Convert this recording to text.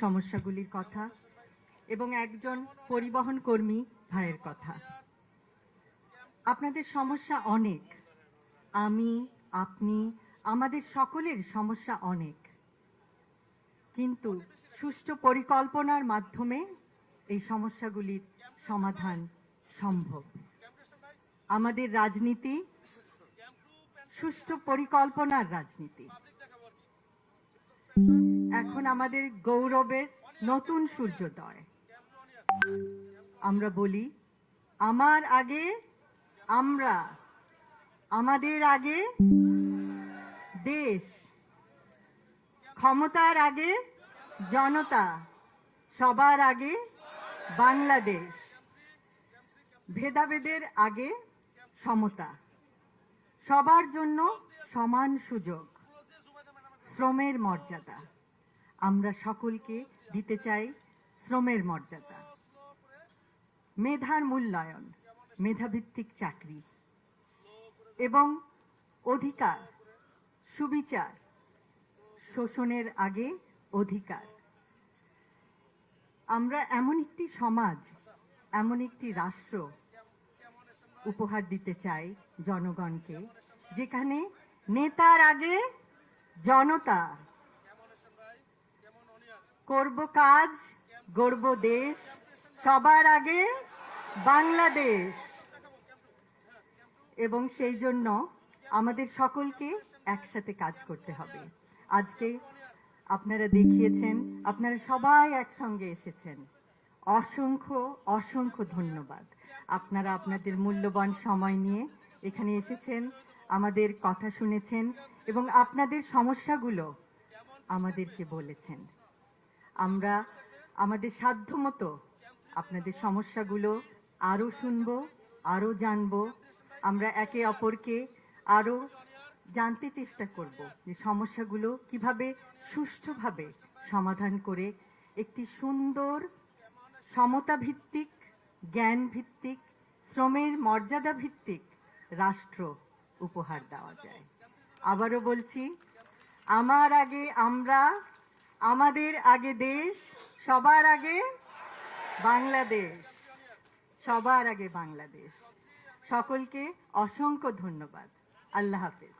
সমস্যাগুলির কথা এবং একজন পরিবহন কর্মী ভাইয়ের কথা। আপনাদের সমস্যা অনেক। আমি, আপনি, আমাদের সকলের সমস্যা অনেক। কিন্তু সুষ্ঠু পরিকল্পনার মাধ্যমে এই সমস্যাগুলির সমাধান সম্ভব। আমাদের রাজনীতি সুষ্ঠু পরিকল্পনার রাজনীতি। এখন আমাদের গৌরবের নতুন সূর্যোদয়। আমরা বলি, আমার আগে, আমরা, আমাদের আগে, দেশ। ক্ষমতার আগে, জনতা। সবার আগে, বাংলাদেশ। ভেদাভেদের আগে, সমতা। সবার জন্য সমান সুযোগ। শ্রমের মর্যাদা। আমরা সকলকে দিতে চাই শ্রমের মর্যাদা। মেধার মূল্যায়ন, মেধাভিত্তিক চাকরি এবং অধিকার, সুবিচার, শোষণের আগে অধিকার। আমরা এমন একটি সমাজ, এমন একটি রাষ্ট্র উপহার দিতে চাই জনগণকে, যেখানে নেতার আগে জনতা করব কাজ, গড়ব দেশ, সবার আগে বাংলাদেশ। এবং সেই জন্য আমাদের সকলকে একসাথে কাজ করতে হবে। আজকে আপনারা দেখিয়েছেন, আপনারা সবাই একসঙ্গে এসেছেন। অসংখ্য অসংখ্য ধন্যবাদ। আপনারা আপনাদের মূল্যবান সময় নিয়ে এখানে এসেছেন, আমাদের কথা শুনেছেন এবং আপনাদের সমস্যাগুলো আমাদেরকে বলেছেন। আমরা আমাদের সাধ্যমতো আপনাদের সমস্যাগুলো আরও শুনব আরও জানব। আমরা একে অপরকে আরও জানতে চেষ্টা করব যে সমস্যাগুলো কীভাবে সুষ্ঠুভাবে সমাধান করে একটি সুন্দর সমতা ভিত্তিক জ্ঞান ভিত্তিক শ্রমের মর্যাদা ভিত্তিক রাষ্ট্র উপহার দেওয়া যায়। আবারও বলছি, আমার আগে আমরা আমাদের আগে দেশ সবার আগে বাংলাদেশ। সবার আগে বাংলাদেশ। সকলকে অসংখ্য ধন্যবাদ। আল্লাহ হাফেজ।